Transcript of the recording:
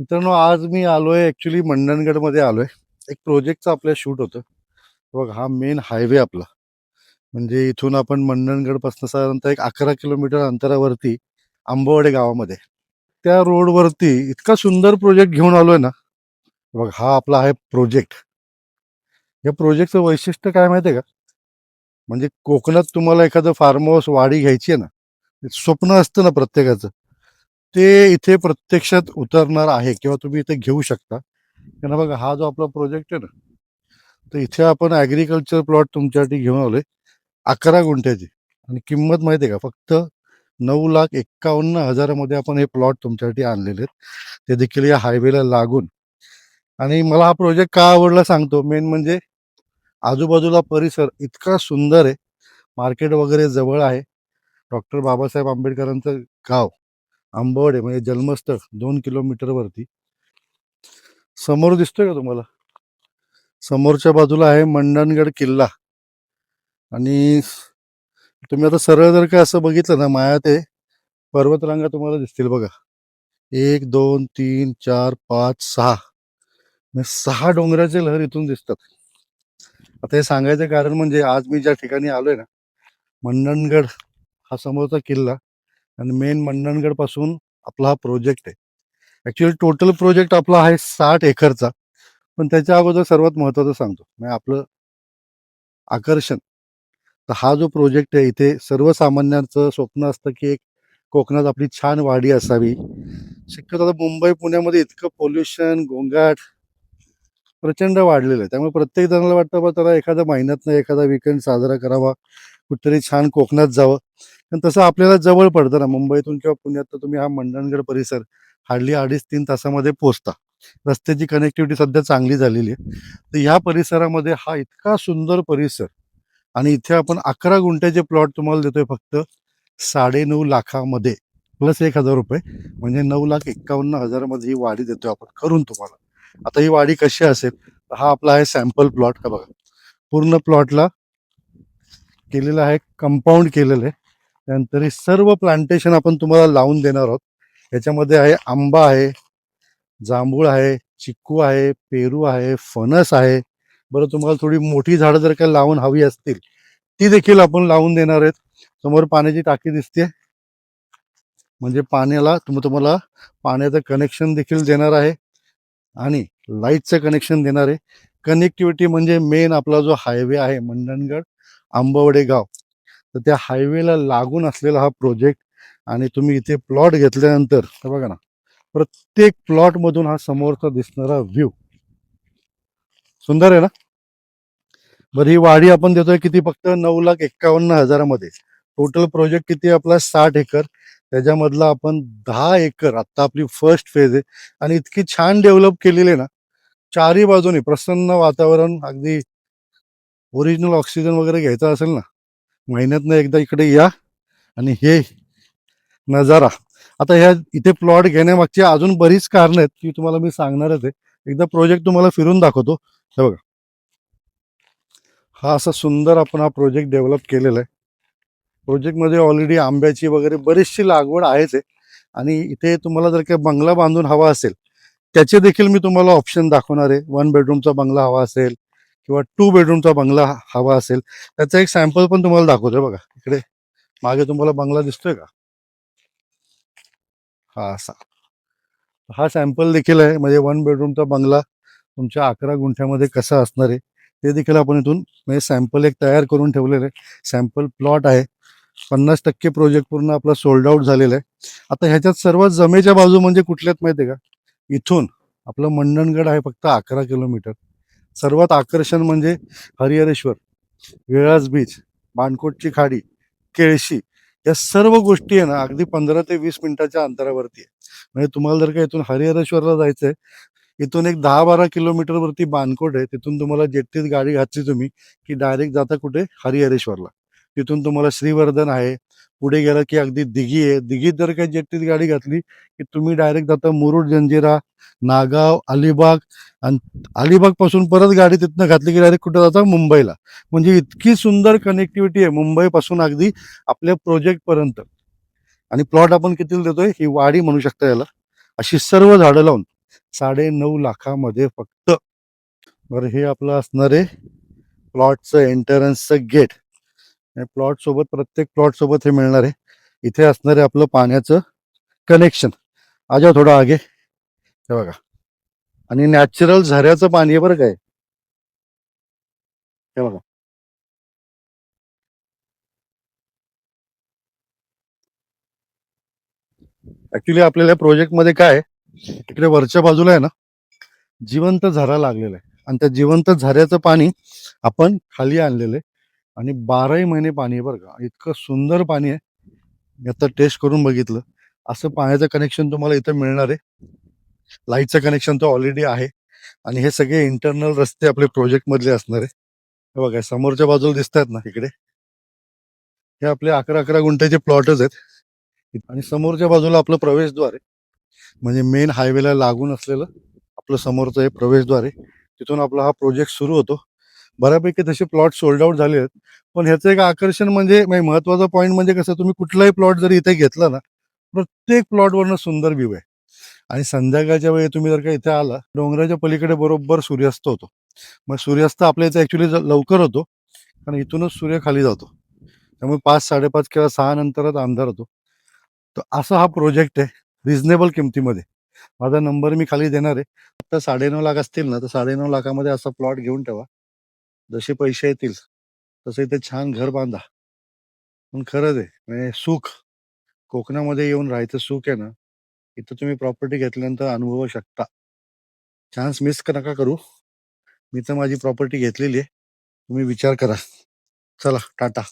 मित्रांनो आज मी आलोय ॲक्च्युली मंडणगडमध्ये आलोय. एक प्रोजेक्टचं आपल्या शूट होतं. बघ हा मेन हायवे आपला. म्हणजे इथून आपण मंडणगडपासून साधारणतः एक अकरा किलोमीटर अंतरावरती आंबवडे गावामध्ये. त्या रोडवरती इतका सुंदर प्रोजेक्ट घेऊन आलोय ना. बघ हा आपला आहे प्रोजेक्ट या प्रोजेक्टचं वैशिष्ट्य काय माहिती आहे का? म्हणजे कोकणात तुम्हाला एखादं फार्म हाऊस वाडी घ्यायची आहे ना स्वप्न असतं ना प्रत्येकाचं. ते इथे प्रत्यक्षात उतरणार आहे किंवा तुम्ही इथे घेऊ शकता. कारण बघा हा जो आपला प्रोजेक्ट आहे ना तर इथे आपण ॲग्रिकल्चर प्लॉट तुमच्यासाठी घेऊन आलोय. अकरा गुंठ्याची. आणि किंमत माहिती आहे का? फक्त नऊ लाख एक्कावन्न हजारामध्ये आपण हे प्लॉट तुमच्यासाठी आणलेले आहेत. ते देखील या हायवेला लागून. आणि मला हा प्रोजेक्ट का आवडला सांगतो. मेन म्हणजे आजूबाजूला परिसर इतका सुंदर आहे. मार्केट वगैरे जवळ आहे. डॉक्टर बाबासाहेब आंबेडकरांचं गाव. आंबवडे म्हणजे जन्मस्थळ दोन किलोमीटर वरती. समोर दिसतोय का तुम्हाला? समोरच्या बाजूला आहे मंडणगड किल्ला. आणि तुम्ही आता सरळ जर का असं बघितलं ना माया ते पर्वतरांगा तुम्हाला दिसतील बघा. एक दोन तीन चार पाच सहा. म्हणजे सहा डोंगराचे लहर इथून दिसतात. आता हे सांगायचं कारण म्हणजे आज मी ज्या ठिकाणी आलोय ना मंडणगड हा समोरचा किल्ला. आणि मेन मंडणगडपासून आपला हा प्रोजेक्ट आहे. ॲक्च्युली टोटल प्रोजेक्ट आपला आहे साठ एकरचा. पण त्याच्या अगोदर सर्वात महत्वाचं सांगतो. म्हणजे आपलं आकर्षण. तर हा जो प्रोजेक्ट आहे इथे सर्वसामान्यांचं स्वप्न असतं की एक कोकणात आपली छान वाडी असावी. शक्यतो आता मुंबई पुण्यामध्ये इतकं पोल्युशन गोंगाट प्रचंड वाढलेलं आहे. त्यामुळे प्रत्येक जणाला वाटतं बा त्याला एखाद्या महिन्यातनं एखादा विकेंड साजरा करावा. कुठेतरी छान कोकणात जावं. पण तसं आपल्याला जवळ पडतं ना मुंबईतून किंवा पुण्यात तर तुम्ही हा मंडणगड परिसर हार्डली अडीच तीन तासामध्ये पोहोचता. रस्त्याची कनेक्टिव्हिटी सध्या चांगली झालेली आहे. तर ह्या परिसरामध्ये हा इतका सुंदर परिसर आणि इथे आपण अकरा गुंठ्याचे प्लॉट तुम्हाला देतोय फक्त साडेनऊ लाखामध्ये प्लस एक हजार रुपये. म्हणजे नऊ लाख एक्कावन्न हजारामध्ये ही वाढी देतोय आपण करून तुम्हाला. आता ही वाढी कशी असेल हा आपला आहे सॅम्पल प्लॉट का बघा. पूर्ण प्लॉटला केलेलं आहे कंपाऊंड केलेलं आहे. त्यानंतर हे सर्व प्लांटेशन आपण तुम्हाला लावून देणार आहोत. याच्यामध्ये आहे आंबा आहे जांभूळ आहे चिक्कू आहे पेरू आहे फणस आहे. बरं तुम्हाला थोडी मोठी झाडं जर का लावून हवी असतील ती देखील आपण लावून देणार आहेत. समोर पाण्याची टाकी दिसते. म्हणजे पाण्याला तुम्ही तुम्हाला पाण्याचं कनेक्शन देखील देणार आहे आणि लाईटचं कनेक्शन देणार आहे. कनेक्टिव्हिटी म्हणजे मेन आपला जो हायवे आहे मंडणगड. आंबवडे गाव. तर त्या हायवेला लागून असलेला हा प्रोजेक्ट आणि तुम्ही इथे प्लॉट घेतल्यानंतर बघा ना प्रत्येक प्लॉट मधून हा समोरचा दिसणारा व्ह्यू सुंदर आहे ना? बरं ही वाढी आपण देतोय किती? फक्त नऊ लाख एक्कावन्न हजारामध्ये. टोटल प्रोजेक्ट किती आपला साठ एकर. त्याच्यामधला आपण दहा एकर. आता आपली फर्स्ट फेज आहे. आणि इतकी छान डेव्हलप केलेली आहे ना. चारही बाजूनी प्रसन्न वातावरण अगदी ओरिजिनल ऑक्सिजन वगैरे घ्यायचा असेल ना महिन्यातनं एकदा इकडे या आणि हे नजारा. आता ह्या इथे प्लॉट घेण्यामागची अजून बरीच कारणं आहेत की तुम्हाला मी सांगणारच आहे. एकदा प्रोजेक्ट तुम्हाला फिरून दाखवतो. हे बघा. हा असा सुंदर आपण हा प्रोजेक्ट डेव्हलप केलेला आहे. प्रोजेक्टमध्ये ऑलरेडी आंब्याची वगैरे बरीचशी लागवड आहेच आहे. आणि इथे तुम्हाला जर काही बंगला बांधून हवा असेल त्याचे देखील मी तुम्हाला ऑप्शन दाखवणार आहे. वन बेडरूमचा बंगला हवा असेल किंवा टू बेडरूमचा बंगला हवा असेल त्याचा एक सॅम्पल पण तुम्हाला दाखवतोय बघा. इकडे मागे तुम्हाला बंगला दिसतोय का? हा असा. हा सॅम्पल देखील आहे. म्हणजे वन बेडरूमचा बंगला तुमच्या अकरा गुंठ्यामध्ये कसा असणार आहे ते देखील आपण इथून म्हणजे सॅम्पल एक तयार करून ठेवलेलं आहे. सॅम्पल प्लॉट आहे. पन्नास टक्के प्रोजेक्ट पूर्ण आपला सोल्ड आउट झालेला आहे. आता ह्याच्यात सर्वात जमेच्या बाजू म्हणजे कुठल्यात माहिती आहे का? इथून. आपलं मंडणगड आहे फक्त अकरा किलोमीटर. सर्वात आकर्षण म्हणजे हरिहरेश्वर वेळाज बीच बाणकोटची खाडी केळशी या सर्व गोष्टी आहे ना अगदी पंधरा ते वीस मिनिटाच्या अंतरावरती आहे. म्हणजे तुम्हाला जर का इथून हरिहरेश्वरला जायचंय इथून एक दहा बारा किलोमीटर वरती आहे तिथून तुम्हाला जेट्टीत गाडी घातली तुम्ही की डायरेक्ट जाता कुठे? हरिहरेश्वरला. तिथून तुम्हाला श्रीवर्धन आहे. पुढे गेलं की अगदी दिघी आहे. दिघीत जर काही जेट्टीत गाडी घातली की तुम्ही डायरेक्ट जाता मुरुड जंजिरा नागाव अलिबाग आणि अलिबागपासून परत गाडी तिथनं घातली की डायरेक्ट कुठं जाता मुंबईला. म्हणजे इतकी सुंदर कनेक्टिव्हिटी आहे मुंबई पासून अगदी आपल्या प्रोजेक्ट पर्यंत. आणि प्लॉट आपण किती देतोय? ही वाडी म्हणू शकता याला. अशी सर्व झाडं लावून साडे नऊ लाखामध्ये फक्त. बरं हे आपलं असणार आहे. प्लॉटचं एंटरन्सचं गेट प्लॉट सोबत प्रत्येक प्लॉट सोबत हे मिळणार आहे. इथे असणारे आपलं पाण्याचं कनेक्शन आजा थोडं आगे. हे बघा. आणि नॅचरल झऱ्याचं पाणी आहे बरं काय हे. बघा. ऍक्च्युली आपल्याला प्रोजेक्टमध्ये काय इकडे वरच्या बाजूला आहे ना जिवंत झरा लागलेला आहे. आणि त्या जिवंत झऱ्याचं पाणी आपण खाली आणलेलं आहे. आणि बाराही महिने पाणी आहे बरं का. इतकं सुंदर पाणी आहे. मी आता टेस्ट करून बघितलं. असं पाण्याचं कनेक्शन तुम्हाला इथं मिळणार आहे. लाईटचं कनेक्शन तर ऑलरेडी आहे. आणि हे सगळे इंटरनल रस्ते आपले प्रोजेक्ट मधले असणार आहे. हे बघा समोरच्या बाजूला दिसत आहेत ना इकडे. हे आपले अकरा अकरा गुंठ्याचे प्लॉटच आहेत. आणि समोरच्या बाजूला आपलं प्रवेशद्वार आहे. म्हणजे मेन हायवेला लागून असलेलं आपलं समोरचं हे प्रवेशद्वार आहे. तिथून आपला हा प्रोजेक्ट सुरू होतो. बऱ्यापैकी तसे प्लॉट सोल्ड आउट झाले आहेत. पण ह्याचं एक आकर्षण म्हणजे, म्हणजे महत्त्वाचा पॉईंट म्हणजे कसं तुम्ही कुठलाही प्लॉट जरी इथे घेतला ना प्रत्येक प्लॉटवरनं सुंदर व्ह्यू आहे. आणि संध्याकाळच्या वेळी तुम्ही जर का इथे आला डोंगराच्या पलीकडे बरोबर सूर्यास्त होतो. मग सूर्यास्त आपल्या इथे ऍक्च्युली लवकर होतो. कारण इथूनच सूर्य खाली जातो. त्यामुळे पाच साडेपाच किंवा सहा नंतरच अंधार होतो. तर असा हा प्रोजेक्ट आहे रिझनेबल किमतीमध्ये. माझा नंबर मी खाली देणार आहे. आता साडेनऊ लाख असतील ना तर साडेनऊ लाखामध्ये असा प्लॉट घेऊन ठेवा. जसे पैसे येतील तसे इथे छान घर बांधा. पण खरंच आहे म्हणजे सुख. कोकणामध्ये येऊन राहायचं सुख आहे ना इथं तुम्ही प्रॉपर्टी घेतल्यानंतर अनुभवू शकता. चान्स मिस नका करू. मी तर माझी प्रॉपर्टी घेतलेली आहे. तुम्ही विचार करा. चला टाटा.